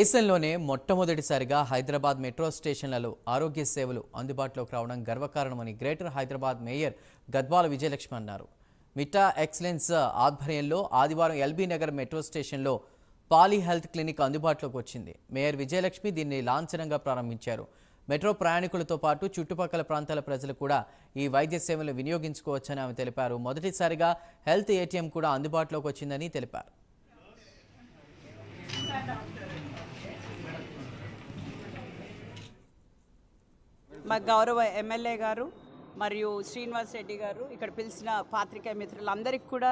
దేశంలోనే మొట్టమొదటిసారిగా హైదరాబాద్ మెట్రో స్టేషన్లలో ఆరోగ్య సేవలు అందుబాటులోకి రావడం గర్వకారణమని గ్రేటర్ హైదరాబాద్ మేయర్ గద్వాల విజయలక్ష్మి అన్నారు. మిటా ఎక్సలెన్స్ ఆధ్వర్యంలో ఆదివారం ఎల్బీ నగర్ మెట్రో స్టేషన్లో పాలీ హెల్త్ క్లినిక్ అందుబాటులోకి వచ్చింది. మేయర్ విజయలక్ష్మి దీన్ని లాంఛనంగా ప్రారంభించారు. మెట్రో ప్రయాణికులతో పాటు చుట్టుపక్కల ప్రాంతాల ప్రజలు కూడా ఈ వైద్య సేవలు వినియోగించుకోవచ్చని ఆమె తెలిపారు. మొదటిసారిగా హెల్త్ ఏటీఎం కూడా అందుబాటులోకి వచ్చిందని తెలిపారు. మా గౌరవ ఎమ్మెల్యే గారు మరియు శ్రీనివాస్ రెడ్డి గారు ఇక్కడ పిలిచిన పాత్రికేయ మిత్రులందరికీ కూడా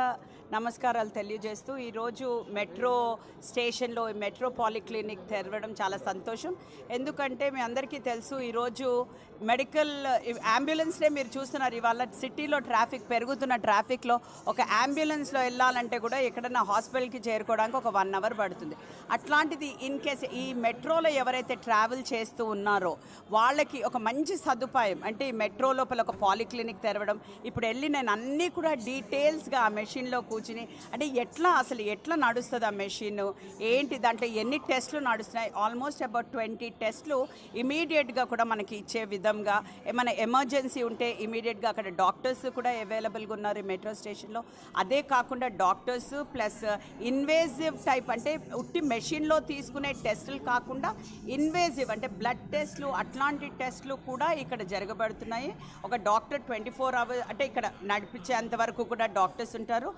నమస్కారాలు తెలియజేస్తూ ఈరోజు మెట్రో స్టేషన్లో ఈ మెట్రో పాలిక్లినిక్ తెరవడం చాలా సంతోషం. ఎందుకంటే మీ అందరికీ తెలుసు ఈరోజు మెడికల్ అంబులెన్స్నే మీరు చూస్తున్నారు. ఇవాళ సిటీలో ట్రాఫిక్ పెరుగుతున్న ట్రాఫిక్లో ఒక అంబులెన్స్లో వెళ్ళాలంటే కూడా ఎక్కడన్నా హాస్పిటల్కి చేరుకోవడానికి ఒక వన్ అవర్ పడుతుంది. అట్లాంటిది ఇన్ కేస్ ఈ మెట్రోలో ఎవరైతే ట్రావెల్ చేస్తూ ఉన్నారో వాళ్ళకి ఒక మంచి సదుపాయం అంటే ఈ మెట్రో లోపల ఒక పాలిక్లినిక్ తెరవడం ఇప్పుడు వెళ్ళి నేను అన్నీ కూడా డీటెయిల్స్గా ఆ మెషిన్లో కూర్చుని అంటే ఎట్లా అసలు ఎట్లా నడుస్తుంది ఆ మెషిన్ ఏంటి దాంట్లో ఎన్ని టెస్ట్లు నడుస్తున్నాయి ఆల్మోస్ట్ అబౌట్ ట్వంటీ టెస్ట్లు ఇమీడియట్గా కూడా మనకి ఇచ్చే విధంగా ఏమైనా ఎమర్జెన్సీ ఉంటే ఇమీడియట్గా అక్కడ డాక్టర్స్ కూడా అవైలబుల్గా ఉన్నారు మెట్రో స్టేషన్లో. అదే కాకుండా డాక్టర్స్ ప్లస్ ఇన్వేజివ్ టైప్ అంటే ఉట్టి మెషిన్లో తీసుకునే టెస్టులు కాకుండా ఇన్వేజివ్ అంటే బ్లడ్ టెస్ట్లు అట్లాంటి టెస్ట్లు కూడా ఇక్కడ జరగబడుతున్నాయి. ఒక డాక్టర్ ట్వంటీ ఫోర్ అవర్స్ అంటే ఇక్కడ నడిపించేంత వరకు కూడా డాక్టర్స్ ఉంటారు.